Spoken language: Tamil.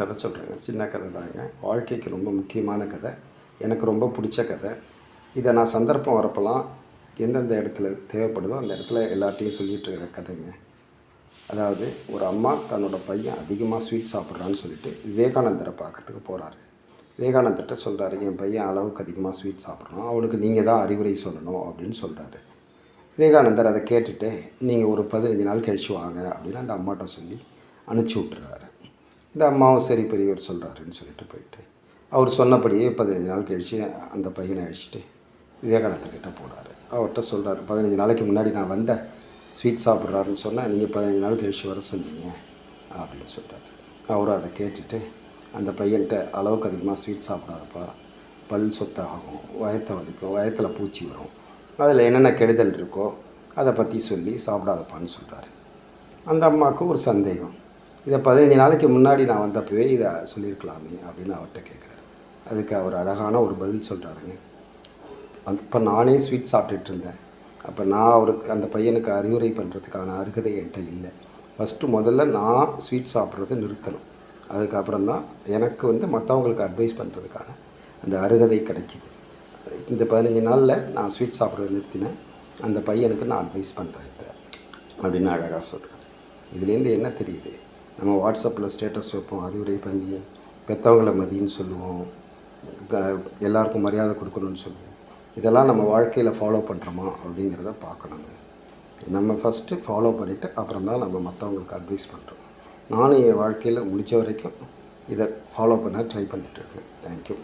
கதை சொல்கிறேங்க சின்ன கதை தாங்க. வாழ்க்கைக்கு ரொம்ப முக்கியமான கதை. எனக்கு ரொம்ப பிடிச்ச கதை. இதை நான் சந்தர்ப்பம் வரப்பெல்லாம் எந்தெந்த இடத்துல தேவைப்படுதோ அந்த இடத்துல எல்லார்ட்டையும் சொல்லிகிட்டு இருக்கிற கதைங்க. அதாவது ஒரு அம்மா தன்னோட பையன் அதிகமாக ஸ்வீட் சாப்பிட்றான்னு சொல்லிட்டு விவேகானந்தரை பார்க்கறதுக்கு போகிறாரு விவேகானந்தர்கிட்ட சொல்கிறாரு என் பையன் அளவுக்கு அதிகமாக ஸ்வீட் சாப்பிட்றான். அவனுக்கு நீங்கள் தான் அறிவுரை சொல்லணும் அப்படின்னு சொல்கிறாரு விவேகானந்தர் அதை கேட்டுட்டு நீங்கள் ஒரு பதினஞ்சு நாள் கழிச்சு வாங்க அப்படின்னு அந்த அம்மாட்ட சொல்லி அனுப்பிச்சி விட்டுறாரு. இந்த அம்மாவும் சரி பெரியவர் சொல்கிறாருன்னு சொல்லிட்டு போயிட்டு அவர் சொன்னபடியே பதினஞ்சு நாள் கழித்து அந்த பையனை அழிச்சிட்டு விவேகானந்தர்கிட்ட போனார். அவர்கிட்ட சொல்கிறார் பதினஞ்சு நாளைக்கு முன்னாடி நான் வந்தேன் ஸ்வீட் சாப்பிட்றாருன்னு சொன்னால் நீங்கள் பதினஞ்சு நாள் கழிச்சு வர சொன்னீங்க அப்படின்னு சொல்கிறார் அவரும் அதை கேட்டுட்டு அந்த பையன்கிட்ட அளவுக்கு அதிகமாக ஸ்வீட் சாப்பிடாதப்பா பல் சொத்தாகும் வயத்தை வலிக்கும் வயத்தில் பூச்சி வரும் அதில் என்னென்ன கெடுதல் இருக்கோ அதை பற்றி சொல்லி சாப்பிடாதப்பான்னு சொல்கிறாரு அந்த அம்மாவுக்கு ஒரு சந்தேகம். இதை பதினஞ்சு நாளைக்கு முன்னாடி நான் வந்தப்பவே இதை சொல்லியிருக்கலாமே அப்படின்னு அவர்கிட்ட கேட்குறாரு. அதுக்கு அவர் அழகான ஒரு பதில் சொல்கிறாருங்க அப்போ நானே ஸ்வீட் சாப்பிட்டுட்டு இருந்தேன். அப்போ நான் அவருக்கு அந்த பையனுக்கு அறிவுரை பண்ணுறதுக்கான அருகதை என்கிட்ட இல்லை. ஃபஸ்ட்டு முதல்ல நான் ஸ்வீட் சாப்பிட்றத நிறுத்தணும். அதுக்கப்புறம் தான் எனக்கு வந்து மற்றவங்களுக்கு அட்வைஸ் பண்ணுறதுக்கான அந்த அருகதை கிடைக்கிது. இந்த பதினஞ்சு நாளில் நான் ஸ்வீட் சாப்பிட்றத நிறுத்தினேன். அந்த பையனுக்கு நான் அட்வைஸ் பண்ணுறேன் இப்போ அப்படின்னு அழகாக சொல்கிறேன் இதுலேருந்து என்ன தெரியுது? நம்ம வாட்ஸ்அப்பில் ஸ்டேட்டஸ் வைப்போம் அறிவுரை பண்ணி பெற்றவங்களை மதின்னு சொல்லுவோம் எல்லாருக்கும் மரியாதை கொடுக்கணும்னு சொல்லுவோம். இதெல்லாம் நம்ம வாழ்க்கையில் ஃபாலோ பண்ணுறோமா அப்படிங்கிறத பார்க்கணுங்க. நம்ம ஃபஸ்ட்டு ஃபாலோ பண்ணிவிட்டு அப்புறம் தான் நம்ம மற்றவங்களுக்கு அட்வைஸ் பண்ணுறோம் நானும் என் வாழ்க்கையில் முடித்த வரைக்கும் இதை ஃபாலோ பண்ண ட்ரை பண்ணிகிட்ருக்கேன் தேங்க்யூ